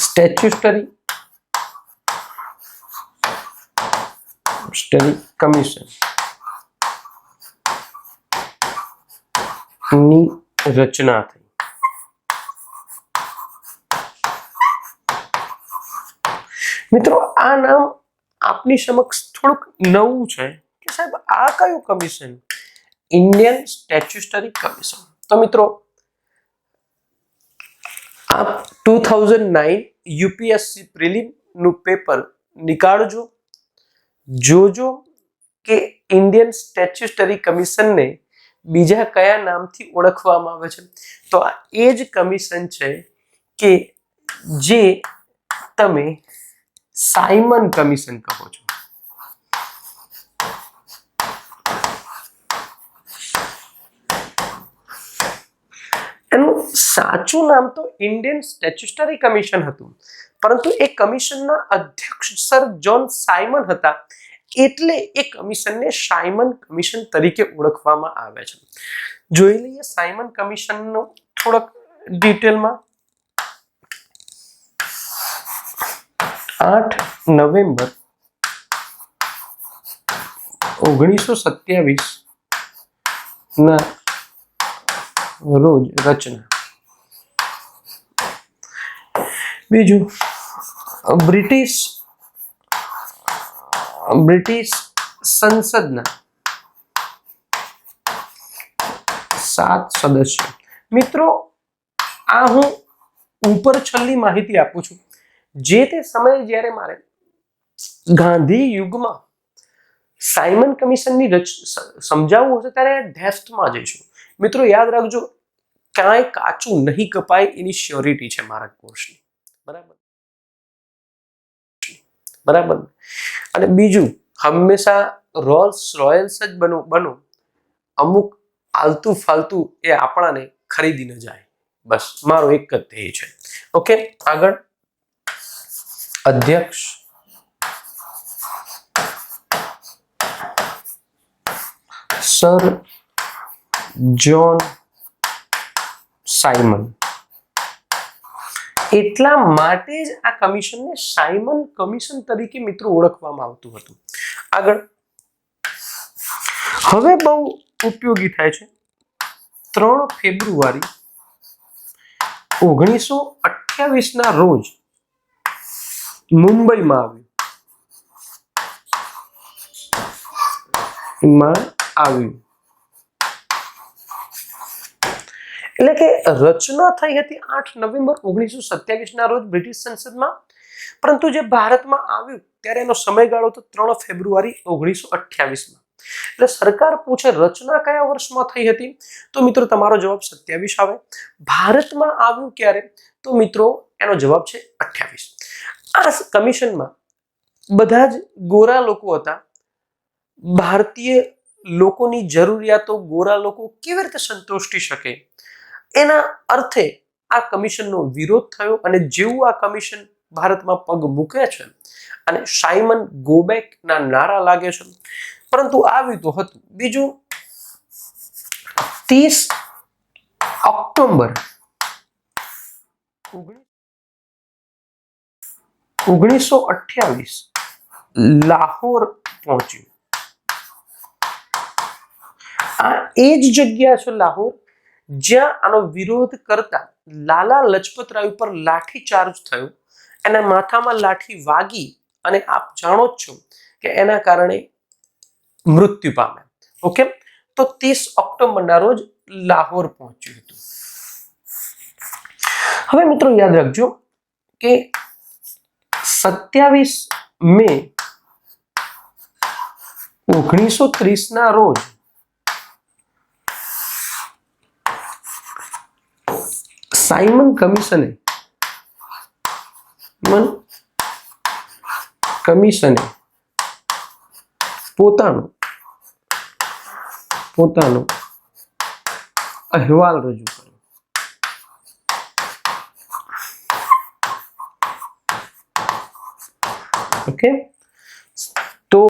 Statutory study. Commission. ની રચના થઈ. મિત્રો, આ નામ આપની સમક્ષ થોડુંક નવું છે કે સાહેબ, આ કયું કમિશન? ઇન્ડિયન સ્ટેચ્યુટરી કમિશન તો મિત્રો આ ટુ થાઉઝન્ડ નાઇન યુપીએસસી પ્રિલિમનું પેપર નીકાળજો. જોજો કે ઇન્ડિયન સ્ટેચ્યુટરી કમિશનને બીજા કયા નામથી ઓળખવામાં આવે છે. તો આ એ જ કમિશન છે કે જે તમે સાયમન કમિશન કહો છો. સાચું નામ તો ઇન્ડિયન સ્ટેચ્યુટરી કમિશન હતું. પરંતુ એ કમિશનના અધ્યક્ષ સર જોન સાયમન હતા. એટલે એ કમિશનને સાયમન કમિશન તરીકે ઓળખવામાં આવે છે. જોઈ લઈએ સાયમન કમિશનનો થોડોક ડિટેલમાં. આઠ નવેમ્બર ઓગણીસો સત્યાવીસ ના રોજ રચના. બીજું? બ્રિટિશ બ્રિટિશ સંસદના સાત સદસ્ય. મિત્રો, આ હું ઉપર છલ્લી માહિતી આપું છું. જે તે સમયે જ્યારે મારે ગાંધી યુગમાં સાયમન કમિશનની રચ સમજાવવું હશે ત્યારે ડેફ્થમાં જઈશું. મિત્રો, યાદ રાખજો, કાંઈ કાચું નહીં કપાય એની શ્યોરિટી છે મારા કોર્સની. બરાબર? બરાબર. અને બીજું, હંમેશા રોલ્સ રોયલ્સ જ બનો બનો. અમુક આલતુ ફાલતુ એ આપણાને ખરીદી ન જાય. બસ, મારો એક જ ધ્યેય છે. ઓકે, આગળ. અધ્યક્ષ. સર જોન સાયમન એટલા માટે જ આ કમિશનને સાયમન કમિશન તરીકે મિત્રો ઓળખવામાં આવતું હતું. આગળ. હવે બહુ ઉપયોગી થાય છે. ત્રણ ફેબ્રુઆરી ઓગણીસો અઠ્યાવીસ ના રોજ મુંબઈમાં આવ્યું. આવ્યું. એટલે કે રચના થઈ હતી આઠ નવેમ્બર ઓગણીસો સત્યાવીસ ના રોજ બ્રિટિશ સંસદમાં. પરંતુ જે ભારતમાં આવ્યું ત્યારે એનો સમયગાળો તો ત્રણ ફેબ્રુઆરી ઓગણીસો અઠ્યાવીસમાં. એટલે સરકાર પૂછે રચના કયા વર્ષમાં થઈ હતી? તો મિત્રો તમારો જવાબ સત્યાવીસ આવે. ભારતમાં આવ્યું ક્યારે? તો મિત્રો એનો જવાબ છે અઠ્યાવીસ. આ કમિશનમાં બધા જ ગોરા લોકો હતા. ભારતીય લોકોની જરૂરિયાતો ગોરા લોકો કેવી રીતે સંતોષી શકે? એના અર્થે આ કમિશનનો વિરોધ થયો અને જેવું આ કમિશન ભારતમાં પગ મૂકે છે અને સાયમન ગોબેક ના નારા લાગે છે, પરંતુ આવ્યું તો હતું. બીજું, ત્રીસ ઓક્ટોબર ઓગણીસો અઠ્યાવીસ લાહોર પહોંચ્યું. આ એ જ જગ્યા છે લાહોર. જ્યાં આનો વિરોધ કરતા લાલા લજપતરાય ઉપર લાઠી ચાર્જ થયો, એના માથામાં લાઠી વાગી અને આપ જાણો જ છો કે એના કારણે મૃત્યુ પામે ઓકે? તો ત્રીસ ઓક્ટોબરના રોજ લાહોર પહોંચ્યું હતું. હવે મિત્રો યાદ રાખજો કે સત્યાવીસ મે ઓગણીસો ત્રીસ ના રોજ સાયમન કમિશને મન કમિશને પોતાનો પોતાનો અહેવાલ રજૂ કર્યો ઓકે